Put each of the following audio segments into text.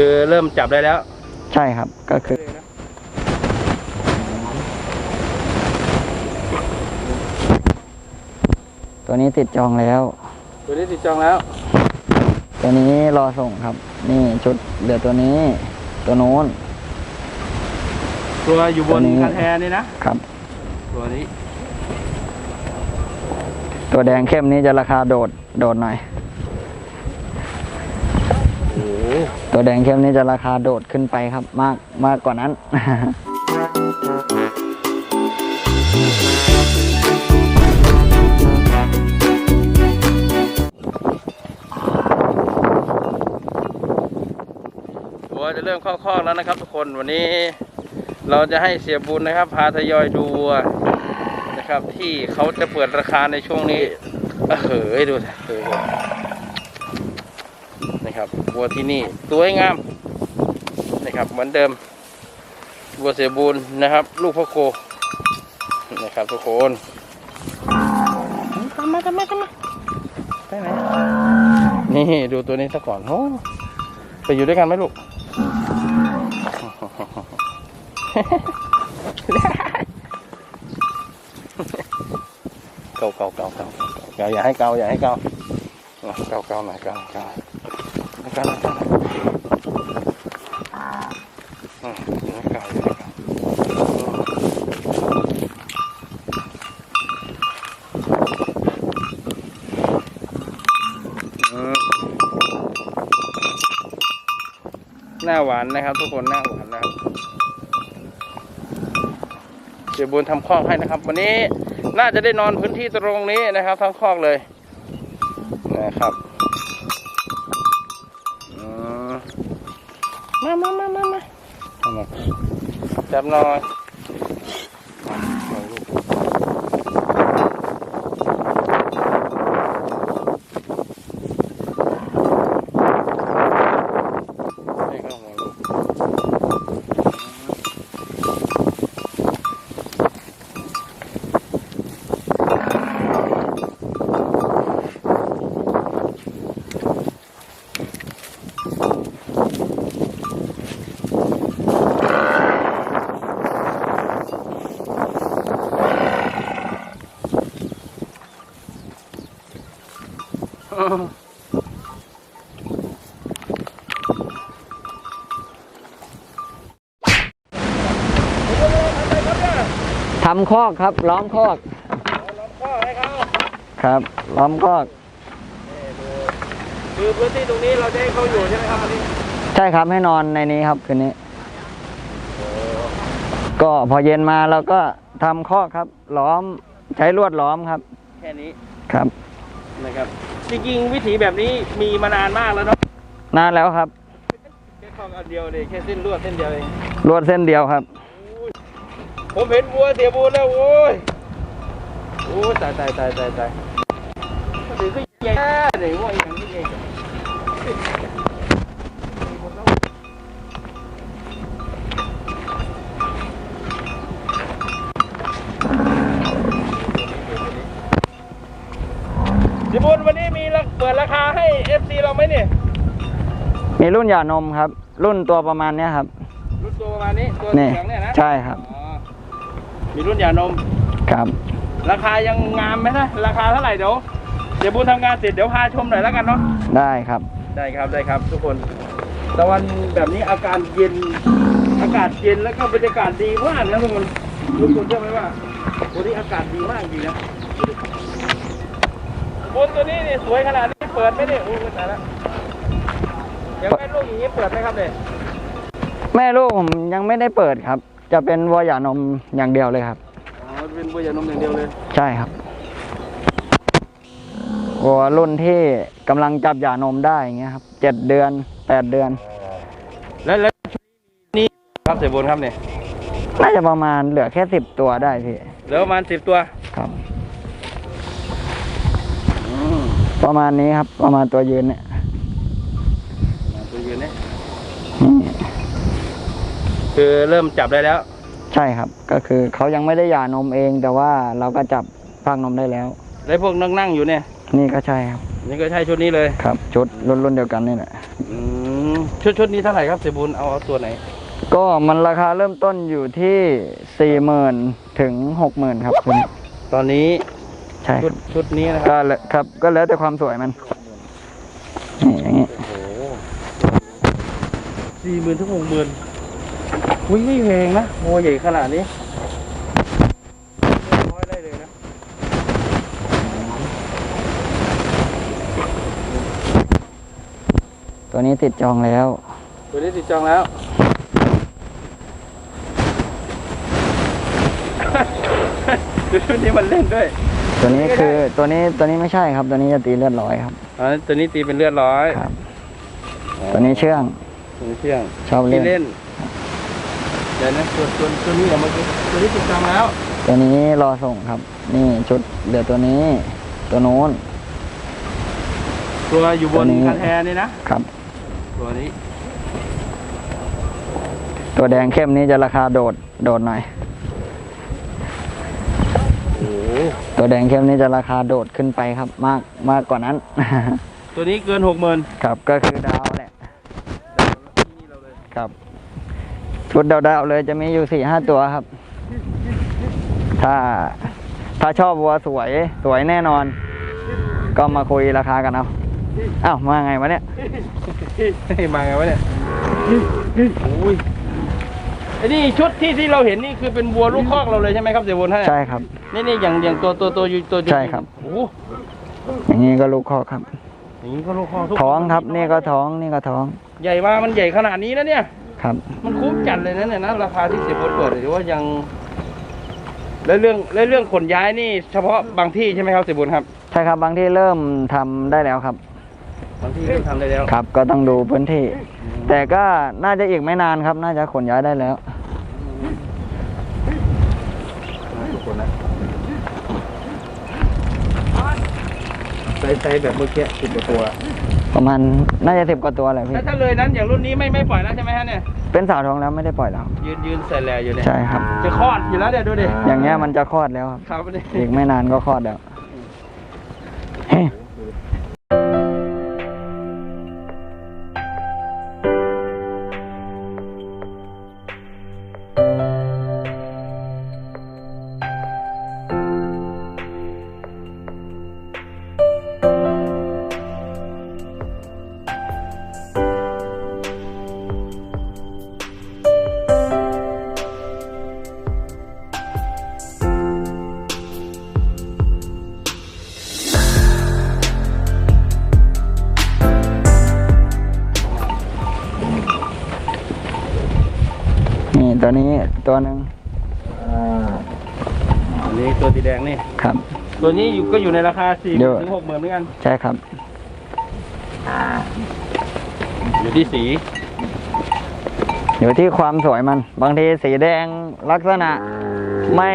คือเริ่มจับได้แล้ว ใช่ครับก็คือ ตัวนี้ติดจองแล้ว ตัวนี้ติดจองแล้ว ตัวนี้รอส่งครับ นี่ชุดเหลือตัวนี้ ตัวโน้น ตัวอยู่บตัวนนี้ คันแทนี่นะ ครับ ตัวนี้ตัวแดงเข้มนี้จะราคาโดดโดดหน่อย โอ้โห ตัวแดงเข้มนี้จะราคาโดดขึ้นไปครับมากมากกว่านั้น วัวจะเริ่มเข้าคอกแล้วนะครับทุกคนวันนี้เราจะให้เสียบุญนะครับ พาทยอยดูวัวนะครับ ที่เขาจะเปิดราคาในช่วงนี้เออเฮ้ยดูสิเอน ครับวัวที่นี่ตัวงามนะครับเหมือนเดิมวัวเสียบุญนะครับ ลูกพ่อโกนะครับทุกคนตามมาตามมาตามมาไปไหนนี่ดูตัวนี้ซะก่อนโอ้ไปอยู่ด้วยกันไหมลูกเกาเกาเกาเกาเกาเกาอย่าให้เกาอย่าให้เกาอะเกาเกาหน่อยเกาเกาเกันกันอ่าให้เกาอย่าให้เกาอืมหน้าหวานนะครับ ทุกคนหน้าหวานนะครับเสียบุญทำคอกให้นะครับ วันนี้น่าจะได้นอนพื้นที่ตรงนี้นะครับทั้งคอกเลยนะครับอืม มามามามามาเอามาจับหน่อยเอาลูกให้เข้ามาลูก ทำคอกครับ ล้อมคอกพ่อให้เขาครับ ล้อมคอก คือพื้นที่ตรงนี้เราจะให้เขาอยู่ใช่ไหมครับวันนี้ใช่ครับให้นอนในนี้ครับคืนนี้ ก็พอเย็นมาเราก็ทำคอกครับ ล้อมใช้ลวดล้อมครับ แค่นี้ครับ นะครับ จริงๆวิถีแบบนี้มีมานานมากแล้วเนาะนานแล้วครับ แค่คอกอันเดียวเลยแค่เส้นลวดเส้นเดียวเองลวดเส้นเดียวครับ ผมเห็นวัวเสียบูนแล้วโอ้ยโอ้ยตายตายตายตายตายถือขึ้นใหญ่หนึ่งว่าอย่างนี้เอง เปิดราคาให้ FC เราไหมเนี่ยมีรุ่นหย่านมครับ รุ่นตัวประมาณเนี้ยครับ รุ่นตัวประมาณนี้ตัวนี่เหลืองเนี่ยนะใช่ครับ อ๋อมีรุ่นหยานม ครับ ราคายังงามไหมนะ ราคาเท่าไหร่เดี๋ยว เดี๋ยวบุญทำงานเสร็จเดี๋ยวพาชมหน่อยแล้วกันเนาะ ได้ครับ ได้ครับได้ครับทุกคนตะวันแบบนี้อาการเย็น อากาศเย็นแล้วก็บรรยากาศดีมากนะทุกคนทุกคนเชื่อไหมว่าวันนี้อากาศดีมากจริงนะ บนตัวนี้นี่สวยขนาดนี้เปิดไหมเนี่ยโอ้ยตายแล้วยังแม่ลูกอย่างนี้เปิดไหมครับเนี่ยแม่ลูกผมยังไม่ได้เปิดครับ จะเป็นวัวหย่านมอย่างเดียวเลยครับ อ๋อเป็นบัวหยานมอย่างเดียวเลย ใช่ครับวัวรุ่นที่กำลังจับหย่านมได้อย่างเงี้ยครับเจ็ดเดือนแปดเดือน แล้วแล้วนี่ครับเสียบุญครับเนี่ยน่าจะประมาณเหลือแค่สิบตัวได้พี่ เหลือประมาณสิบตัว ครับ ประมาณนี้ครับ ประมาณตัวยืนเนี่ยตัวยืนเนี่ยนี่คือเริ่มจับได้แล้ว ใช่ครับ ก็คือเขายังไม่ได้หย่านมเอง แต่ว่าเราก็จับพากนมได้แล้วแล้วพวกนั่งนั่งๆอยู่เนี่ย นี่ก็ใช่ครับ นี่ก็ใช่ชุดนี้เลยครับ ชุดรุ่นรุ่นเดียวกันนี่แหละอืมชุดชุดนี้เท่าไหร่ครับเสียบุญเอาเอาตัวไหน ก็มันราคาเริ่มต้นอยู่ที่สี่หมื่นถึงหกหมื่นครับคุณตอนนี้ใช่คชุรัดบชุดนี้นะคก็รับแล้วครับ ก็แล้วแต่ความสวยมันนี่อย่างนี้โอ้โหสี่หมื่นถึงหกหมื่นอุ้ยไม่แพงนะโมใหญ่ขนาดนี้เรียบร้อยได้เลยนะตัวนี้ติดจองแล้ว ตัวนี้ติดจองแล้วดูชุดนี้มันเล่นด้วย ตัวนี้คือตัวนี้ตัวนี้ไม่ใช่ครับ ตัวนี้จะตีเลือดร้อยครับอ๋อตัวนี้ตีเป็นเลือดร้อยครับ ตัวนี้เชื่องตัวนี้เชื่องชอบเล่ที่นเล่นเดี๋ยวนะตัวตัวตัวนี้เอามาตัวนี้ติดจองแล้ว ตัวนี้รอส่งครับ นี่ชุดเหลือตัวนี้ ตัวโน้นตัวอยู่บตัวนนี้คันแทนี่นะครับ ตัวนี้ ตัวแดงเข้มนี้จะราคาโดดโดดหน่อย โอ้โห ตัวแดงเข้มนี้จะราคาโดดขึ้นไปครับมากมากกว่านั้น ตัวนี้เกินหกหมื่นครับก็คือดาวแหละครับ ชุดดาวดาวๆเลยจะมีอยู่สี่ห้าตัวครับ ถ้าถ้าชอบวัวสวยสวยแน่นอน ก็มาคุยราคากันเอาอ้าวมาไงวะเนี่ยให้มาไงวะเนี่ยโอ้ย ไอ้นี่ชุดที่ที่เราเห็นนี่คือเป็นวัวลูกคอกเราเลยใช่ไหมครับเสียบุญท่านใช่ครับ นี่นี่อย่างอย่างตัวตัวตัวอยู่ตัวอยู่ใช่ครับ โอ้โหอย่างนี้ก็ลูกคอกครับ อย่างนี้ก็ลูกคอกทุกท้องครับ นี่ก็ท้องนี่ก็ท้อง ใหญ่มามันใหญ่ขนาดนี้แล้วเนี่ย ครับ มันคุ้มจัดเลยนะเนี่ยนะราคาที่เสียบุญเปิดหรือว่ายัง แล้วเรื่องแล้วเรื่องขนย้ายนี่ เฉพาะบางที่ใช่ไหมครับเสียบุญครับ ใช่ครับบางที่เริ่มทำได้แล้วครับ บางที่เริ่มทำได้แล้วครับ ก็ต้องดูพื้นที่ แต่ก็น่าจะอีกไม่นานครับ น่าจะขนย้ายได้แล้วทุกคนนะไซส์ไซส์แบบเมื่อกี้สิบกว่าตัว ประมาณน่าจะสิบกว่าตัวแหละพี่ ถ้าถ้าเลยนั้นอย่างรุ่นนี้ไม่ไม่ปล่อยแล้วใช่ไหมฮะเนี่ย เป็นสาวท้องแล้วไม่ได้ปล่อยแล้ว ยืนยืนใส่แลอยู่เนี่ย ใช่ครับ จะคลอดอยู่แล้วเนี่ยดูดิ อย่างเงี้ยมันจะคลอดแล้วครับครับนี่อีกไม่นานก็คลอดแล้ว ตัวนี้ตัวหนึ่งอันนี้ตัวสีแดงนี่ ครับ ตัวนี้อยู่ก็อยู่ในราคาสี่เดี๋ยว ถึงหกหมื่นเหมือนกัน ใช่ครับ อยู่ที่สีอยู่ที่ความสวยมัน บางทีสีแดงลักษณะไม่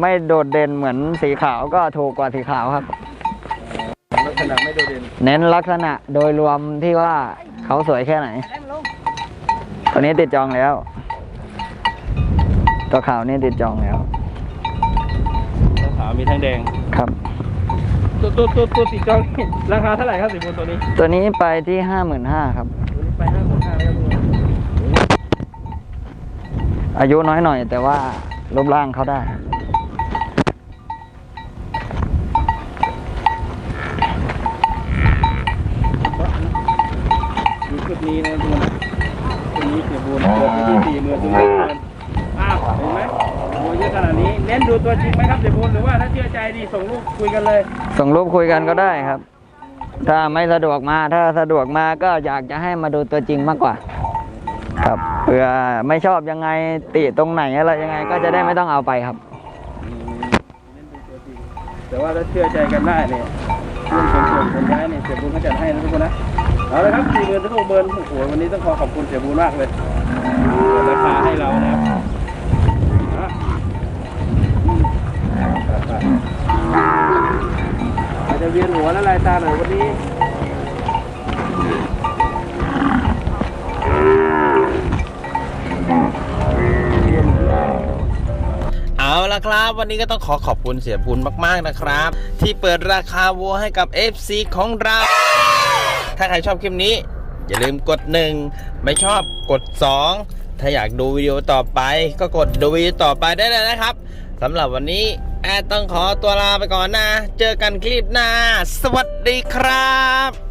ไม่โดดเด่นเหมือนสีขาวก็ถูกกว่าสีขาวครับ ลักษณะไม่โดดเด่นเน้นลักษณะโดยรวมที่ว่าเขาสวยแค่ไหน ตัวนี้ติดจองแล้ว ตัวขาวนี่ติดจองแล้วทั้งขาวมีทั้งแดงครับ ตัวตัวตัวตัวสีจองนี่ราคาเท่าไหร่ครับสีบุญตัวนี้ ตัวนี้ไปที่ห้าหมื่นห้าครับตัวนี้ไปห้าหมื่นห้าแล้วทุกคนอายุน้อยหน่อย แต่ว่ารูปร่างเขาได้ดูชุดนี้นะดูนะชุดนี้เสียบุญเปิดไปที่สี่หมื่นถึงหกหมื่นอ้าวเห็นไหมโอ้เยอะขนาดนี้เน้นดูตัวจริงไหมครับเสียบุญหรือว่าถ้าเชื่อใจดีส่งรูป คุยกันเลย ส่งรูปคุยกันก็ได้ครับ ถ้าไม่สะดวกมาถ้าสะดวกมาก็อยากจะให้มาดูตัวจริงมากกว่า ครับเผื่อไม่ชอบยังไงติตรงไหนอะไรยังไง ก็จะได้ไม่ต้องเอาไปครับ แต่ว่าถ้าเชื่อใจกันได้เนี่ยเรื่องส่งส่งคนย้ายเนี่ยเสียบุญเขาจัดให้นะทุกคนนะเอาละครับสี่หมื่นถึงหกหมื่นโอ้โหวันนี้ต้องขอขอบคุณเสียบุญมากเลย ละครับ วันนี้ก็ต้องขอขอบคุณเสียบุญมาก ๆนะครับ ที่เปิดราคาวัวให้กับ FC ของเรา ถ้าใครชอบคลิปนี้ อย่าลืมกด 1 ไม่ชอบกด 2 ถ้าอยากดูวิดีโอต่อไป ก็กดดูวิดีโอต่อไปได้เลยนะครับสำหรับวันนี้แอดต้องขอตัวลาไปก่อนนะ เจอกันคลิปหน้า สวัสดีครับ